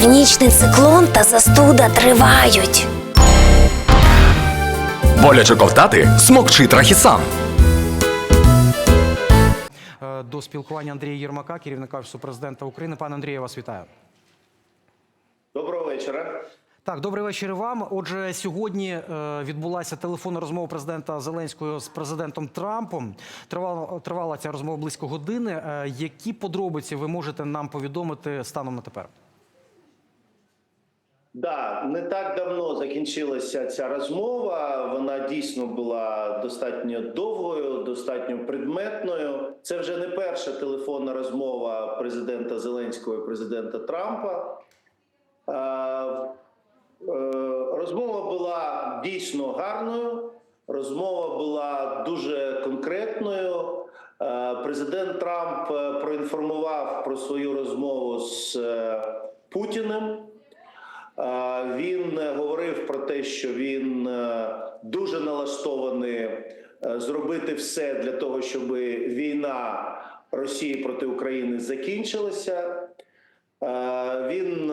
Північний циклон та застуда тривають. Боляче ковтати смокчи трахісан. Е, До спілкування Андрія Єрмака, керівника Офісу президента України. Пане Андрію, я вас вітаю. Доброго вечора. Так, добрий вечір вам. Отже, сьогодні е, відбулася телефонна розмова президента Зеленського з президентом Трампом. Тривала, тривала ця розмова близько години. Е, які подробиці ви можете нам повідомити станом на тепер? Да, не так давно закінчилася ця розмова. Вона дійсно була достатньо довгою, достатньо предметною. Це вже не перша телефонна розмова президента Зеленського і президента Трампа. Е, Розмова була дійсно гарною. Розмова була дуже конкретною. Е, Президент Трамп е, проінформував про свою розмову з Путіним. Він е, говорив про те, що він е, дуже налаштований е, зробити все для того, щоб війна Росії проти України закінчилася. Він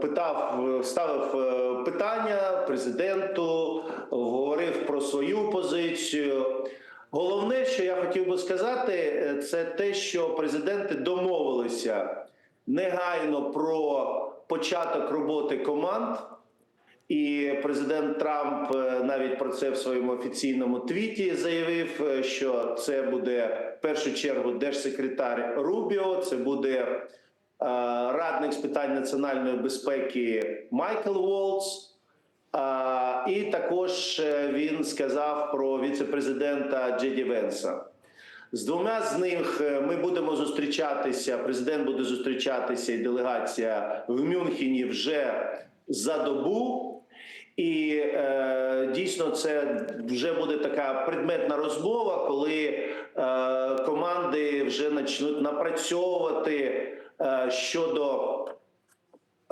питав, ставив питання президенту, говорив про свою позицію. Головне, що я хотів би сказати, це те, що президенти домовилися негайно про початок роботи команд. І президент Трамп е, навіть про це в своєму офіційному твіті заявив, е, що це буде в першу чергу держсекретар Рубіо, це буде е, радник з питань національної безпеки Майкл Волц. І також він сказав про віце-президента Джеді Венса. З двома з них е, ми будемо зустрічатися. Президент буде зустрічатися і делегація в Мюнхені вже за добу. І е, дійсно це вже буде така предметна розмова, коли е, команди вже почнуть напрацьовувати е, щодо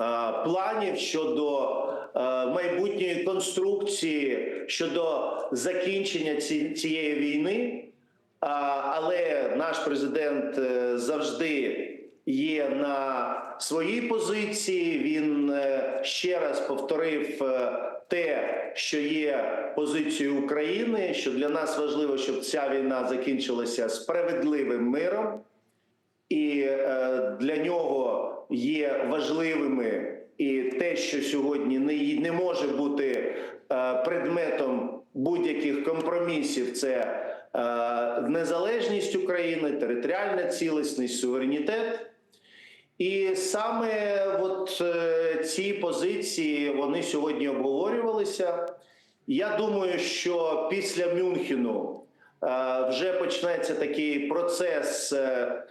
е, планів щодо е, майбутньої конструкції, щодо закінчення ці, цієї війни. Але наш президент е, завжди є на своїй позиції. Він е, ще раз повторив е, те, що є позицією України, що для нас важливо, щоб ця війна закінчилася справедливим миром і для нього є важливими і те, що сьогодні не, може бути предметом будь-яких компромісів, це незалежність України, територіальна цілісність, суверенітет. І саме от е, ці позиції вони сьогодні обговорювалися. Я думаю, що після Мюнхену е, вже почнеться такий процес, е,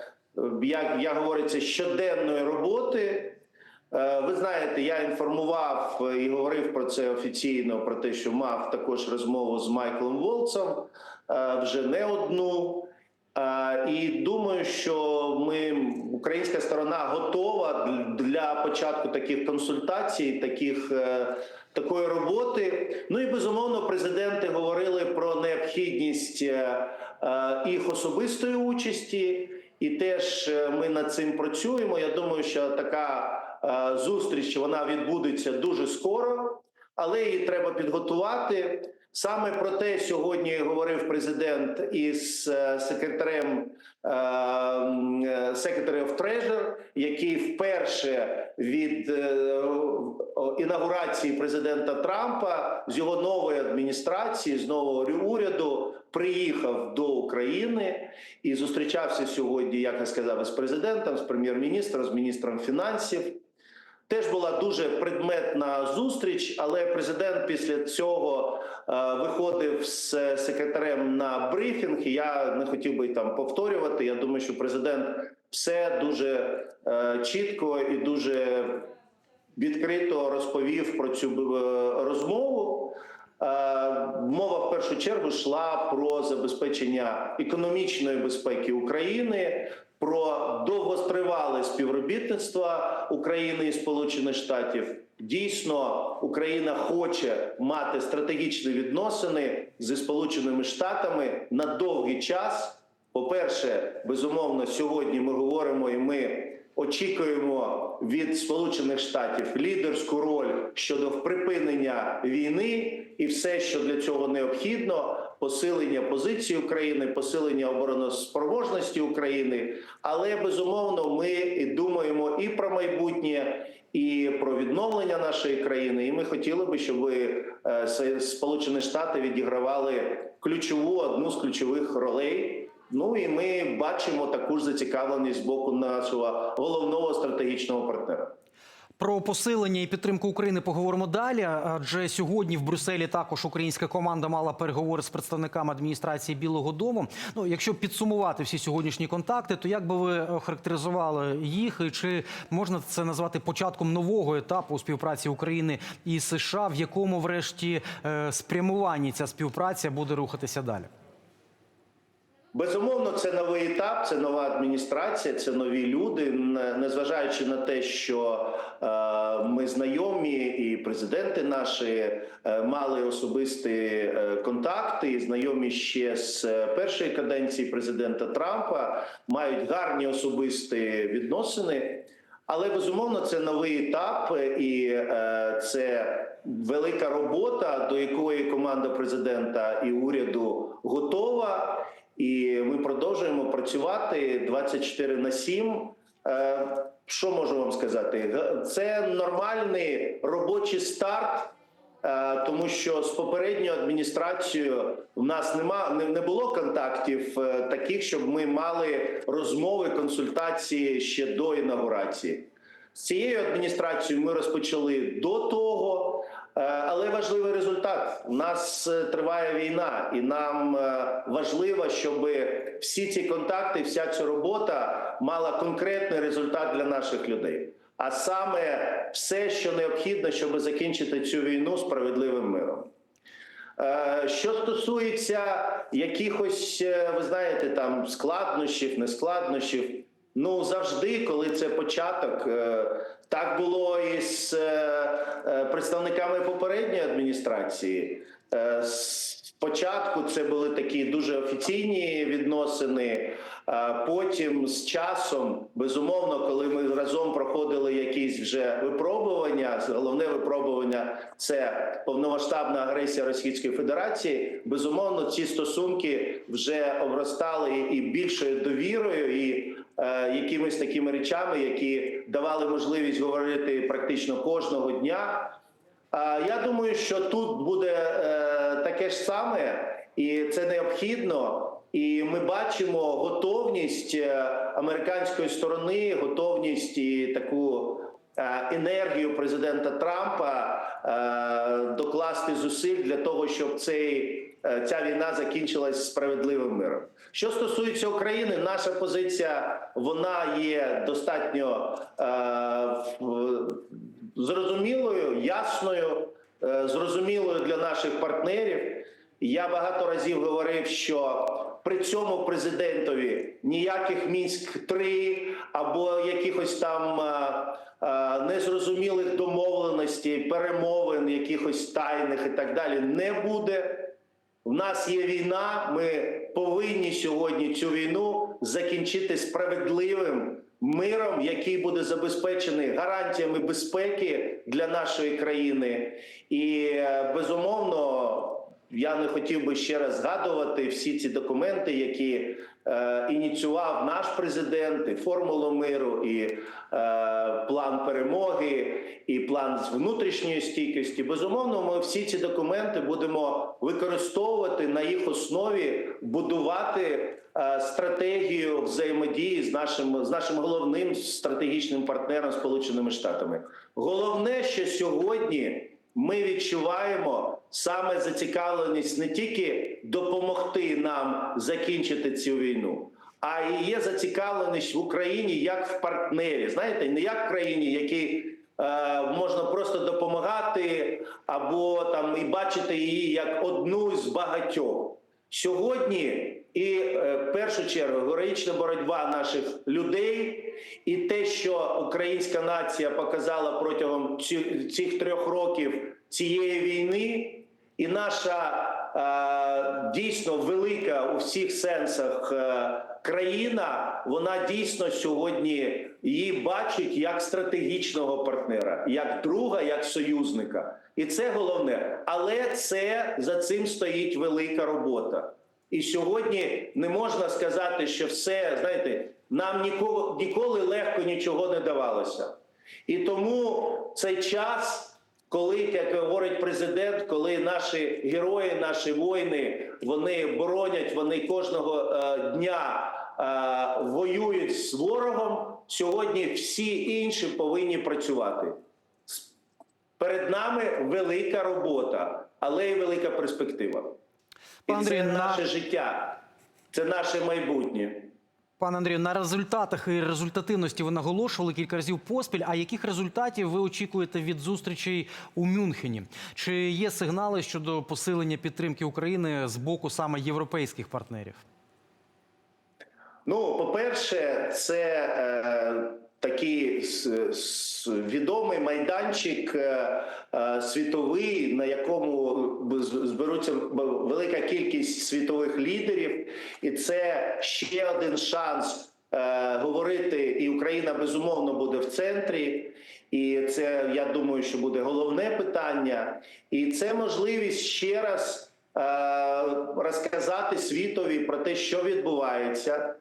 як, як говориться, щоденної роботи. Е, Ви знаєте, я інформував і говорив про це офіційно, про те, що мав також розмову з Майклом Волцем е, вже не одну. Е, І думаю, що ми українська сторона готова для початку таких консультацій, таких е, такої роботи. Ну і безумовно, президенти говорили про необхідність е, е, їх особистої участі, і теж е, ми над цим працюємо. Я думаю, що така е, зустріч вона відбудеться дуже скоро, але її треба підготувати. Саме про те сьогодні говорив президент із е, секретарем е, Secretary Treasure, який вперше від е, інаугурації президента Трампа з його нової адміністрації, з нового уряду приїхав до України і зустрічався сьогодні, як я сказав, із президентом, з прем'єр-міністром, з міністром фінансів. Теж була дуже предметна зустріч, але президент після цього е, виходив з секретарем на брифінг. І я не хотів би там повторювати. Я думаю, що президент все дуже е, чітко і дуже відкрито розповів про цю е, розмову. Е, Мова в першу чергу йшла про забезпечення економічної безпеки України, про довгостривале співробітництво України і Сполучених Штатів. Дійсно, Україна хоче мати стратегічні відносини зі Сполученими Штатами на довгий час. По-перше, безумовно, сьогодні ми говоримо і ми очікуємо від Сполучених Штатів лідерську роль щодо припинення війни і все, що для цього необхідно, посилення позиції України, посилення обороноспроможності України. Але безумовно, ми і думаємо і про майбутнє. І про відновлення нашої країни, і ми хотіли би, щоб е, Сполучені Штати відігравали ключову одну з ключових ролей. Ну і ми бачимо таку ж зацікавленість з боку нашого головного стратегічного партнера. Про посилення і підтримку України поговоримо далі. Адже сьогодні в Брюсселі також українська команда мала переговори з представниками адміністрації Білого Дому. Ну, якщо підсумувати всі сьогоднішні контакти, то як би ви охарактеризували їх, і чи можна це назвати початком нового етапу співпраці України і США, в якому, врешті, е, спрямуванні ця співпраця буде рухатися далі? Безумовно, це новий етап, це нова адміністрація, це нові люди. Не- Незважаючи на те, що е, ми знайомі, і президенти наші е, мали особисті е, контакти, і знайомі ще з першої каденції президента Трампа, мають гарні особисті відносини. Але безумовно це новий етап, і це велика робота, до якої команда президента і уряду готова. І ми продовжуємо працювати 24 на 7. Е, Що можу вам сказати? Це нормальний робочий старт. Е, Тому що з попередньою адміністрацією в нас нема не, було контактів е, таких, щоб ми мали розмови, консультації ще до інаугурації. Цією адміністрацією ми розпочали до того, е, але важливий результат. У нас е, триває війна, і нам е, важливо, щоб всі ці контакти, вся ця робота мала конкретний результат для наших людей. А саме все, що необхідно, щоб закінчити цю війну справедливим миром. Що стосується якихось, ви знаєте, там складнощів, нескладнощів, ну завжди, коли це початок, е, так було і з е, е, представниками попередньої адміністрації. Спочатку це були такі дуже офіційні відносини. Потім з часом, безумовно, коли ми разом проходили якісь вже випробування, головне випробування це повномасштабна агресія Російської Федерації. Безумовно, ці стосунки вже обростали і більшою довірою, і якимись такими речами, які давали можливість говорити практично кожного дня. Я думаю, що тут буде е, таке ж саме, і це необхідно. І ми бачимо готовність е, американської сторони, готовність і таку е, енергію президента Трампа е, докласти зусиль для того, щоб цей, е, ця війна закінчилась справедливим миром. Що стосується України, наша позиція вона є достатньо е, зрозумілою, ясною, е, зрозумілою для наших партнерів. Я багато разів говорив, що при цьому президентові ніяких мінськ 3 або якихось там е, е, незрозумілих домовленостей, перемовин, якихось тайних і так далі не буде. В нас є війна. Ми повинні сьогодні цю війну закінчити справедливим миром, який буде забезпечений гарантіями безпеки для нашої країни. І е, безумовно, я не хотів би ще раз згадувати всі ці документи, які е, ініціював наш президент, і формулу миру, і е, план перемоги, і план з внутрішньої стійкості. Безумовно, ми всі ці документи будемо використовувати на їх основі, будувати е, стратегію взаємодії з нашим з нашим головним стратегічним партнером Сполученими Штатами. Головне, що сьогодні ми відчуваємо саме зацікавленість не тільки допомогти нам закінчити цю війну, а і є зацікавленість в Україні як в партнері. Знаєте, не як в країні, якій е, можна просто допомагати або там і бачити її як одну з багатьох. Сьогодні і е, в першу чергу героїчна боротьба наших людей, і те, що українська нація показала протягом цих трьох років цієї війни, І наша е, дійсно велика у всіх сенсах е, країна, вона дійсно сьогодні її бачить як стратегічного партнера, як друга, як союзника. І це головне. Але це за цим стоїть велика робота. І сьогодні не можна сказати, що все, знаєте, нам ніколи, ніколи легко нічого не давалося. І тому цей час, коли, як говорить президент, коли наші герої, наші воїни, вони боронять, вони кожного е, дня е, воюють з ворогом. Сьогодні всі інші повинні працювати. Перед нами велика робота, але й велика перспектива. І Пан Андрій, це на- наше життя, це наше майбутнє. Пане Андрію, на результатах і результативності ви наголошували кілька разів поспіль. А яких результатів ви очікуєте від зустрічей у Мюнхені? Чи є сигнали щодо посилення підтримки України з боку саме європейських партнерів? Ну, по-перше, це е, такий відомий майданчик е, е, світовий, на якому зберуться велика кількість світових лідерів, і це ще один шанс е, говорити. І Україна безумовно буде в центрі. І це я думаю, що буде головне питання, і це можливість ще раз розказати світові про те, що відбувається.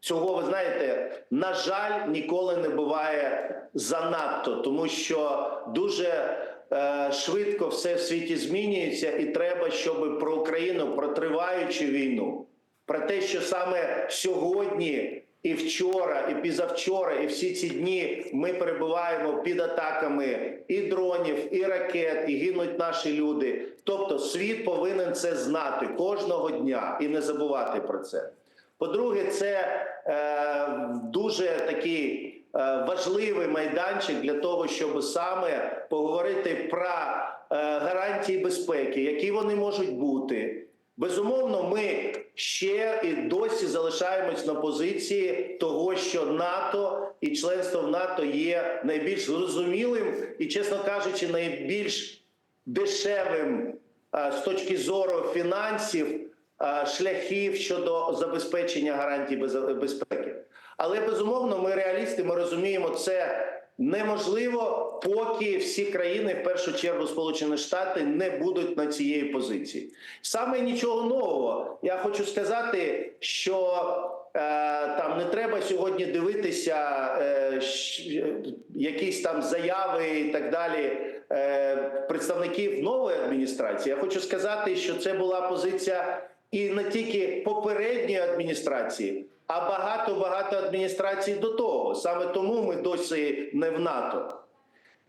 Цього ви знаєте, на жаль, ніколи не буває занадто, тому що дуже е, швидко все в світі змінюється, і треба, щоб про Україну, про триваючу війну, про те, що саме сьогодні. І вчора, і пізавчора, і всі ці дні ми перебуваємо під атаками і дронів, і ракет, і гинуть наші люди. Тобто, світ повинен це знати кожного дня і не забувати про це. По-друге, це е, дуже такий е, важливий майданчик для того, щоб саме поговорити про е, гарантії безпеки, які вони можуть бути. Безумовно, ми ще і досі залишаємось на позиції того, що НАТО і членство в НАТО є найбільш зрозумілим і, чесно кажучи, найбільш дешевим е, з точки зору фінансів шляхів щодо забезпечення гарантій без- безпеки. Але безумовно, ми реалісти, ми розуміємо, це неможливо, поки всі країни, в першу чергу Сполучені Штати, не будуть на цієї позиції. Саме нічого нового. Я хочу сказати, що е, там не треба сьогодні дивитися е, якісь там заяви і так далі е, представників нової адміністрації. Я хочу сказати, що це була позиція і не тільки попередньої адміністрації, а багато багато адміністрацій до того. Саме тому ми досі не в НАТО.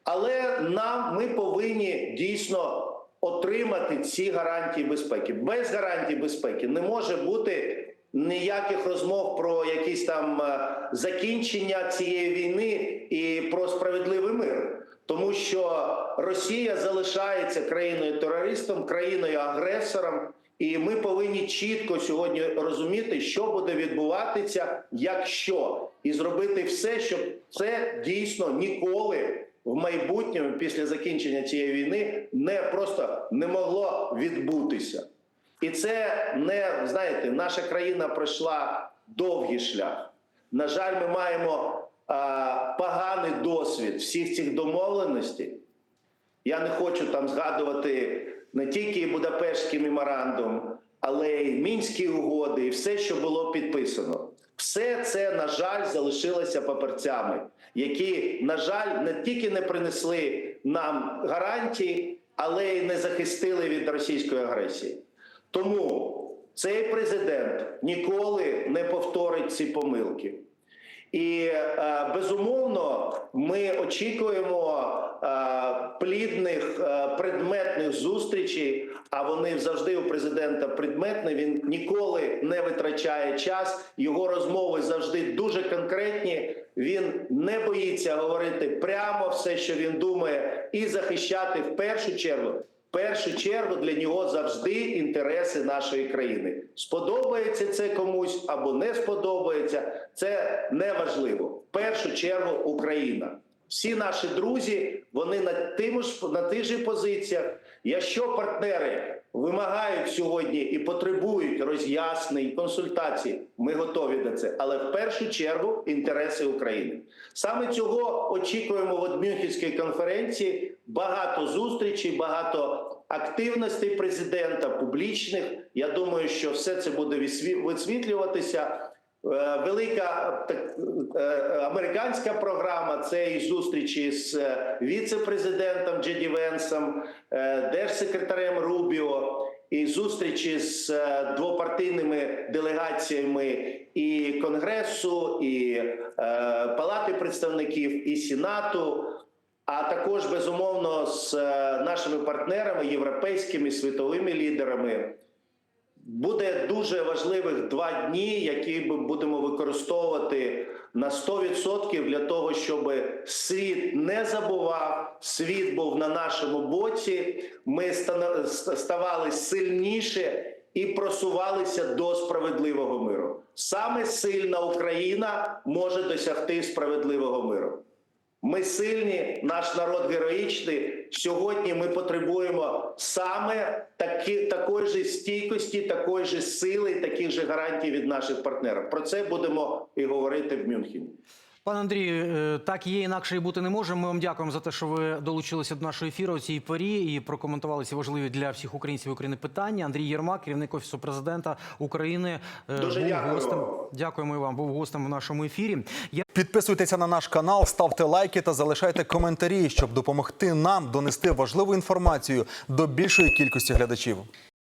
Але нам ми повинні дійсно отримати ці гарантії безпеки. Без гарантій безпеки не може бути ніяких розмов про якісь там е, закінчення цієї війни і про справедливий мир. Тому що Росія залишається країною терористом, країною агресором, і ми повинні чітко сьогодні розуміти, що буде відбуватися, якщо і зробити все, щоб це дійсно ніколи в майбутньому, після закінчення цієї війни, не просто не могло відбутися. І це не знаєте, наша країна пройшла довгий шлях. На жаль, ми маємо а, поганий досвід всіх цих домовленостей. Я не хочу там згадувати не тільки Будапештський меморандум, але й мінські угоди, і все, що було підписано. Все це, на жаль, залишилося паперцями, які, на жаль, не тільки не принесли нам гарантії, але й не захистили від російської агресії. Тому цей президент ніколи не повторить ці помилки. І е, безумовно ми очікуємо е, плідних е, предметних зустрічей. А вони завжди у президента предметні. Він ніколи не витрачає час. Його розмови завжди дуже конкретні. Він не боїться говорити прямо все, що він думає, і захищати в першу чергу. Першу чергу для нього завжди інтереси нашої країни. Сподобається це комусь або не сподобається. Це не важливо. В першу чергу Україна. Всі наші друзі, вони на тим ж на тих же позиціях. Якщо партнери вимагають сьогодні і потребують роз'яснень, консультацій, ми готові до це. Але в першу чергу інтереси України. Саме цього очікуємо від Мюнхенської конференції. Багато зустрічей, багато активностей президента, публічних. Я думаю, що все це буде висвітлюватися. Е, Велика так, е, американська програма це і зустрічі з е, віце-президентом Джеді Венсом, держсекретарем Рубіо, і зустрічі з двопартійними делегаціями і Конгресу, і Палати представників, і Сенату. А також безумовно з нашими партнерами, європейськими світовими лідерами. Буде дуже важливих два дні, які ми будемо використовувати на 100% для того, щоб світ не забував, світ був на нашому боці. Ми ставали сильніше і просувалися до справедливого миру. Саме сильна Україна може досягти справедливого миру. Ми сильні, наш народ героїчний. Сьогодні ми потребуємо саме такі, такої ж стійкості, такої ж сили, таких же гарантій від наших партнерів. Про це будемо і говорити в Мюнхені. Пане Андрію, е, так є інакше і бути не може. Ми вам дякуємо за те, що ви долучилися до нашого ефіру у цій порі і прокоментували ці важливі для всіх українців і України питання. Андрій Єрмак, керівник офісу президента України, е, Дуже був дякую гостем. Дякуємо і вам. Був гостем в нашому ефірі. Я Підписуйтеся на наш канал, ставте лайки та залишайте коментарі, щоб допомогти нам донести важливу інформацію до більшої кількості глядачів.